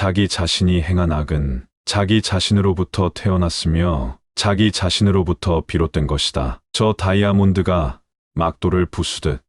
자기 자신이 행한 악은 자기 자신으로부터 태어났으며 자기 자신으로부터 비롯된 것이다. 저 다이아몬드가 막도를 부수듯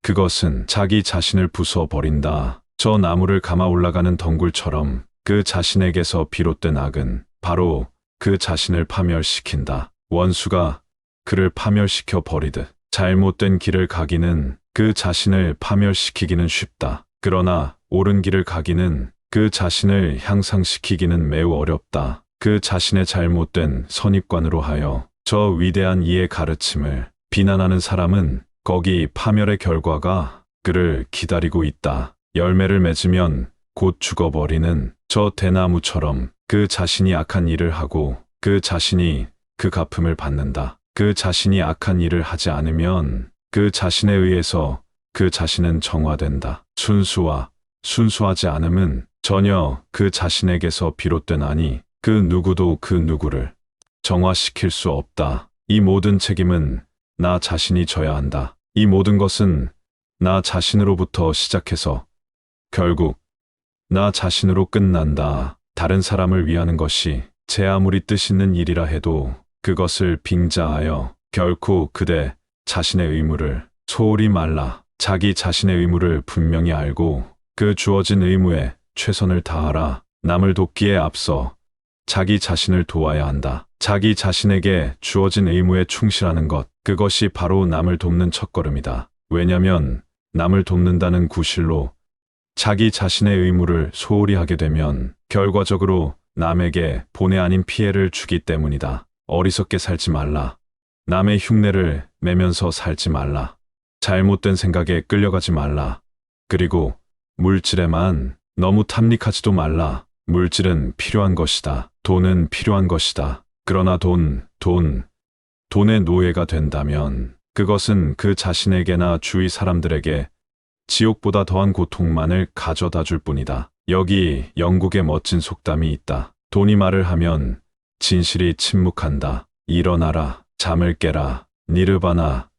그것은 자기 자신을 부숴 버린다. 저 나무를 감아 올라가는 덩굴처럼 그 자신에게서 비롯된 악은 바로 그 자신을 파멸시킨다. 원수가 그를 파멸시켜 버리듯 잘못된 길을 가기는 그 자신을 파멸시키기는 쉽다. 그러나 옳은 길을 가기는 그 자신을 향상시키기는 매우 어렵다. 그 자신의 잘못된 선입관으로 하여 저 위대한 이의 가르침을 비난하는 사람은 거기 파멸의 결과가 그를 기다리고 있다. 열매를 맺으면 곧 죽어버리는 저 대나무처럼 그 자신이 악한 일을 하고 그 자신이 그 갚음을 받는다. 그 자신이 악한 일을 하지 않으면 그 자신에 의해서 그 자신은 정화된다. 순수와 순수하지 않음은 전혀 그 자신에게서 비롯된 아니 그 누구도 그 누구를 정화시킬 수 없다. 이 모든 책임은 나 자신이 져야 한다. 이 모든 것은 나 자신으로부터 시작해서 결국 나 자신으로 끝난다. 다른 사람을 위하는 것이 제 아무리 뜻 있는 일이라 해도 그것을 빙자하여 결코 그대 자신의 의무를 소홀히 말라. 자기 자신의 의무를 분명히 알고 그 주어진 의무에 최선을 다하라. 남을 돕기에 앞서 자기 자신을 도와야 한다. 자기 자신에게 주어진 의무에 충실하는 것, 그것이 바로 남을 돕는 첫걸음이다. 왜냐면 남을 돕는다는 구실로 자기 자신의 의무를 소홀히 하게 되면 결과적으로 남에게 본의 아닌 피해를 주기 때문이다. 어리석게 살지 말라. 남의 흉내를 매면서 살지 말라. 잘못된 생각에 끌려가지 말라. 그리고 물질에만 너무 탐닉하지도 말라. 물질은 필요한 것이다. 돈은 필요한 것이다. 그러나 돈, 돈, 돈의 노예가 된다면 그것은 그 자신에게나 주위 사람들에게 지옥보다 더한 고통만을 가져다 줄 뿐이다. 여기 영국의 멋진 속담이 있다. 돈이 말을 하면 진실이 침묵한다. 일어나라, 잠을 깨라, 니르바나,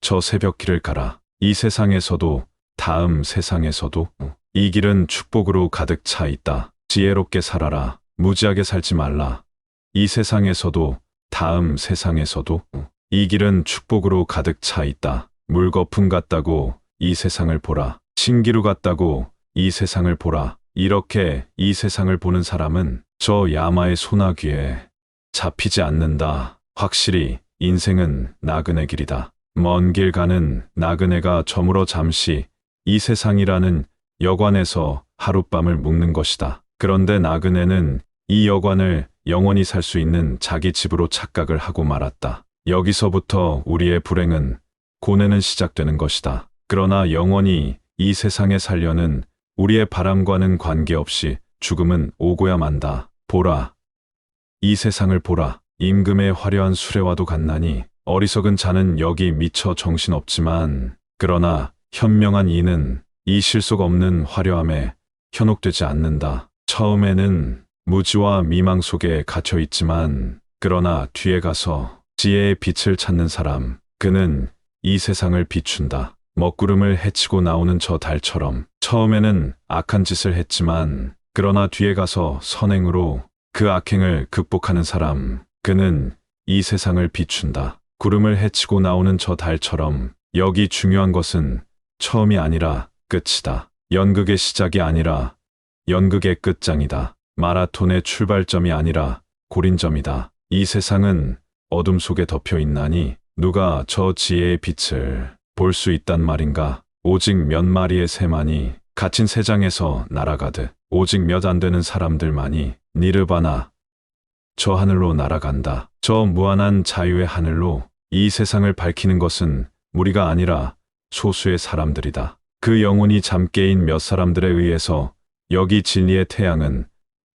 저 새벽길을 가라. 이 세상에서도 다음 세상에서도 이 길은 축복으로 가득 차 있다. 지혜롭게 살아라. 무지하게 살지 말라. 이 세상에서도 다음 세상에서도 이 길은 축복으로 가득 차 있다. 물거품 같다고 이 세상을 보라. 신기루 같다고 이 세상을 보라. 이렇게 이 세상을 보는 사람은 저 야마의 소나귀에 잡히지 않는다. 확실히 인생은 나그네 길이다. 먼 길 가는 나그네가 저물어 잠시 이 세상이라는 여관에서 하룻밤을 묵는 것이다. 그런데 나그네는 이 여관을 영원히 살 수 있는 자기 집으로 착각을 하고 말았다. 여기서부터 우리의 불행은 고뇌는 시작되는 것이다. 그러나 영원히 이 세상에 살려는 우리의 바람과는 관계없이 죽음은 오고야 만다. 보라. 이 세상을 보라. 임금의 화려한 수레와도 같나니 어리석은 자는 여기 미처 정신없지만 그러나 현명한 이는 이 실속 없는 화려함에 현혹되지 않는다. 처음에는 무지와 미망 속에 갇혀 있지만 그러나 뒤에 가서 지혜의 빛을 찾는 사람 그는 이 세상을 비춘다. 먹구름을 헤치고 나오는 저 달처럼 처음에는 악한 짓을 했지만 그러나 뒤에 가서 선행으로 그 악행을 극복하는 사람 그는 이 세상을 비춘다. 구름을 헤치고 나오는 저 달처럼 여기 중요한 것은 처음이 아니라 끝이다. 연극의 시작이 아니라 연극의 끝장이다. 마라톤의 출발점이 아니라 고린점이다. 이 세상은 어둠 속에 덮여 있나니 누가 저 지혜의 빛을 볼 수 있단 말인가? 오직 몇 마리의 새만이 갇힌 새장에서 날아가듯 오직 몇 안 되는 사람들만이 니르바나 저 하늘로 날아간다. 저 무한한 자유의 하늘로 이 세상을 밝히는 것은 무리가 아니라 소수의 사람들이다. 그 영혼이 잠 깨인 몇 사람들에 의해서 여기 진리의 태양은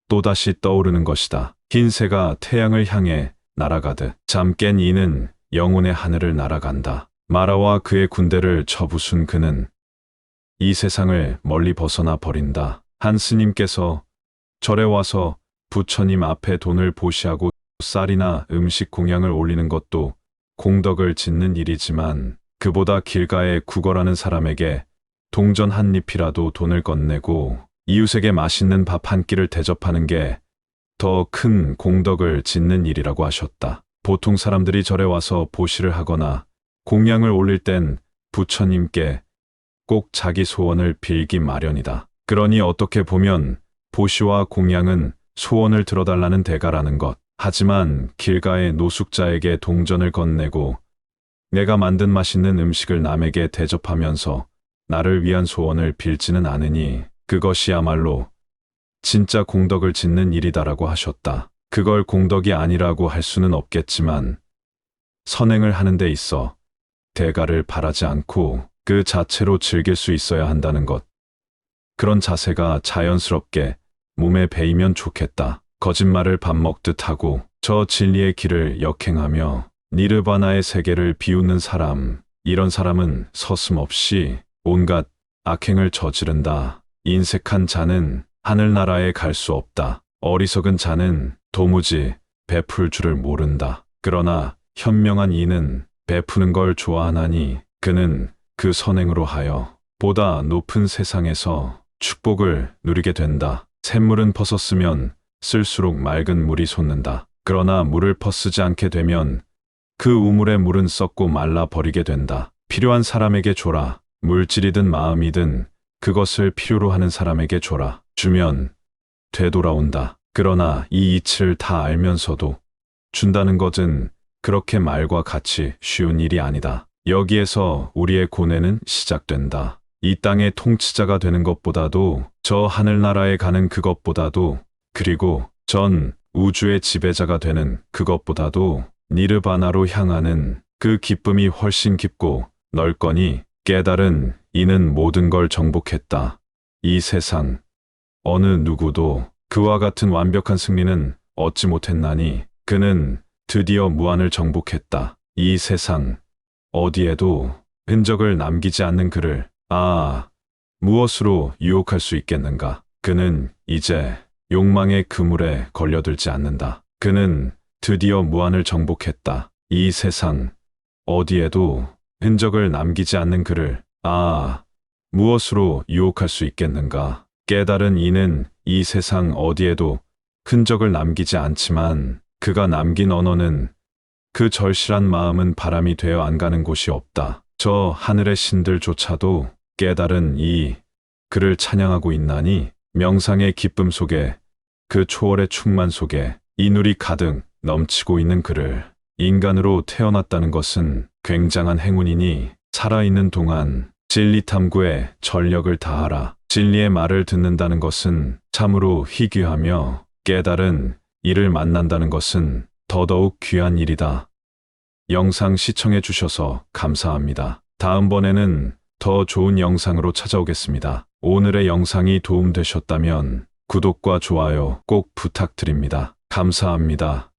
또다시 떠오르는 것이다. 흰 새가 태양을 향해 날아가듯 잠깬 이는 영혼의 하늘을 날아간다. 마라와 그의 군대를 쳐부순 그는 이 세상을 멀리 벗어나 버린다. 한 스님께서 절에 와서 부처님 앞에 돈을 보시하고 쌀이나 음식 공양을 올리는 것도 공덕을 짓는 일이지만 그보다 길가에 구걸하는 사람에게 동전 한 잎이라도 돈을 건네고 이웃에게 맛있는 밥 한 끼를 대접하는 게 더 큰 공덕을 짓는 일이라고 하셨다. 보통 사람들이 절에 와서 보시를 하거나 공양을 올릴 땐 부처님께 꼭 자기 소원을 빌기 마련이다. 그러니 어떻게 보면 보시와 공양은 소원을 들어달라는 대가라는 것. 하지만 길가의 노숙자에게 동전을 건네고 내가 만든 맛있는 음식을 남에게 대접하면서 나를 위한 소원을 빌지는 않으니 그것이야말로 진짜 공덕을 짓는 일이다라고 하셨다. 그걸 공덕이 아니라고 할 수는 없겠지만 선행을 하는 데 있어 대가를 바라지 않고 그 자체로 즐길 수 있어야 한다는 것. 그런 자세가 자연스럽게 몸에 배이면 좋겠다. 거짓말을 밥 먹듯 하고 저 진리의 길을 역행하며 니르바나의 세계를 비웃는 사람. 이런 사람은 서슴없이 온갖 악행을 저지른다. 인색한 자는 하늘나라에 갈 수 없다. 어리석은 자는 도무지 베풀 줄을 모른다. 그러나 현명한 이는 베푸는 걸 좋아하나니 그는 그 선행으로 하여 보다 높은 세상에서 축복을 누리게 된다. 샘물은 퍼섰으면 쓸수록 맑은 물이 솟는다. 그러나 물을 퍼쓰지 않게 되면 그 우물의 물은 썩고 말라 버리게 된다. 필요한 사람에게 줘라. 물질이든 마음이든 그것을 필요로 하는 사람에게 줘라. 주면 되돌아온다. 그러나 이 이치를 다 알면서도 준다는 것은 그렇게 말과 같이 쉬운 일이 아니다. 여기에서 우리의 고뇌는 시작된다. 이 땅의 통치자가 되는 것보다도 저 하늘나라에 가는 그것보다도 그리고 전 우주의 지배자가 되는 그것보다도 니르바나로 향하는 그 기쁨이 훨씬 깊고 넓거니 깨달은 이는 모든 걸 정복했다. 이 세상 어느 누구도 그와 같은 완벽한 승리는 얻지 못했나니 그는 드디어 무한을 정복했다. 이 세상 어디에도 흔적을 남기지 않는 그를 아 무엇으로 유혹할 수 있겠는가? 그는 이제 욕망의 그물에 걸려들지 않는다. 그는 드디어 무한을 정복했다. 이 세상 어디에도 흔적을 남기지 않는 그를 아 무엇으로 유혹할 수 있겠는가? 깨달은 이는 이 세상 어디에도 흔적을 남기지 않지만 그가 남긴 언어는 그 절실한 마음은 바람이 되어 안 가는 곳이 없다. 저 하늘의 신들조차도 깨달은 이 그를 찬양하고 있나니 명상의 기쁨 속에 그 초월의 충만 속에 이눌이 가득 넘치고 있는 그를 인간으로 태어났다는 것은 굉장한 행운이니 살아있는 동안 진리 탐구에 전력을 다하라. 진리의 말을 듣는다는 것은 참으로 희귀하며 깨달은 이를 만난다는 것은 더더욱 귀한 일이다. 영상 시청해 주셔서 감사합니다. 다음번에는 더 좋은 영상으로 찾아오겠습니다. 오늘의 영상이 도움되셨다면 구독과 좋아요 꼭 부탁드립니다. 감사합니다.